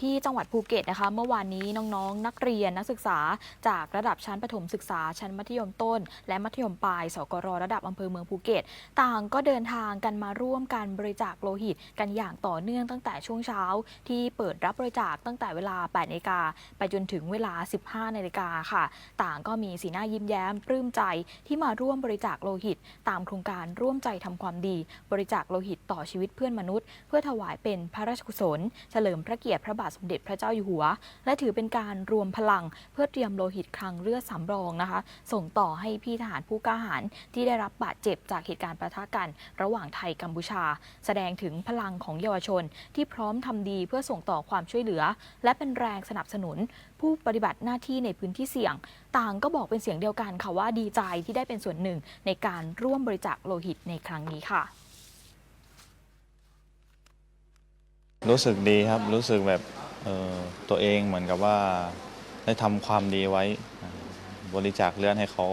ที่จังหวัดภูเก็ตนะคะ เมื่อวานนี้น้องๆนักเรียนนักศึกษา จากระดับชั้นประถมศึกษาชั้นมัธยมต้น และมัธยมปลายสกรระดับอำเภอเมืองภูเก็ต ต่างก็เดินทางกันมาร่วมการบริจาคโลหิต กันอย่างต่อเนื่องตั้งแต่ช่วงเช้า ที่เปิดรับบริจาคตั้งแต่เวลา8นาฬิกาไปจนถึงเวลา 15นาฬิกาค่ะ ต่างก็มีสีหน้ายิ้มแย้มปลื้มใจที่มาร่วมบริจาคโลหิต ตามโครงการร่วมใจทำความดี บริจาคโลหิตต่อชีวิตเพื่อนมนุษย์ เพื่อถวายเป็นพระราชกุศล เฉลิมพระเกียรติพระบาทสมเด็จพระเจ้าอยู่หัว และถือเป็นการรวมพลังเพื่อเตรียมโลหิตคลังเลือดสำรองนะคะ ส่งต่อให้พี่ทหารผู้กล้าหาญที่ได้รับบาดเจ็บจากเหตุการณ์ประทะกัน ระหว่างไทยกัมพูชา แสดงถึงพลังของเยาวชนที่พร้อมทำดีเพื่อส่งต่อความช่วยเหลือ และเป็นแรงสนับสนุน ผู้ปฏิบัติหน้าที่ในพื้นที่เสี่ยง ต่างก็บอกเป็นเสียงเดียวกันค่ะว่าดีใจที่ได้เป็นส่วนหนึ่งในการร่วมบริจาคโลหิตในครั้งนี้ค่ะ รู้สึกดีครับรู้สึกแบบเอ่อตัวเองเหมือนกับว่าได้ทำความดีไว้อ่าบริจาคเลือดให้เขา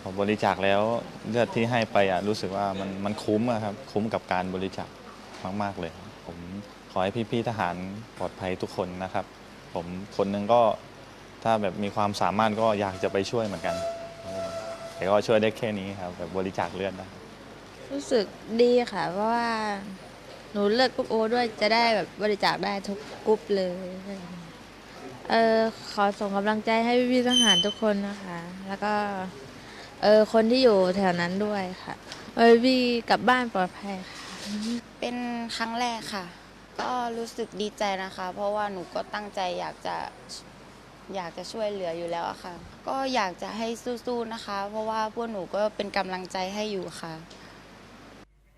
พอบริจาคแล้วเลือดที่ให้ไปอะรู้สึกว่ามันมันคุ้มอะครับคุ้มกับการบริจาคมากๆเลย ผมขอให้พี่ๆทหารปลอดภัยทุกคนนะครับ ผมคนหนึ่งก็ถ้าแบบมีความสามารถก็อยากจะไปช่วยเหมือนกันเออแต่ก็ช่วยได้แค่นี้ครับแบบบริจาคเลือดนะรู้สึกดีค่ะเพราะว่า หนูเลือกกรุ๊ปโอด้วยจะได้แบบบริจาคได้ทุกกรุ๊ปเลย เออขอส่งกำลังใจให้พี่ทหารทุกคนนะคะ แล้วก็ เออคนที่อยู่แถวนั้นด้วยค่ะ เออพี่กลับบ้านปลอดภัยค่ะเป็นครั้งแรกค่ะ ก็รู้สึกดีใจนะคะ เพราะว่าหนูก็ตั้งใจอยากจะอยากจะช่วยเหลืออยู่แล้วอะค่ะ ก็อยากจะให้สู้ๆนะคะ เพราะว่าพวกหนูก็เป็นกำลังใจให้อยู่ค่ะ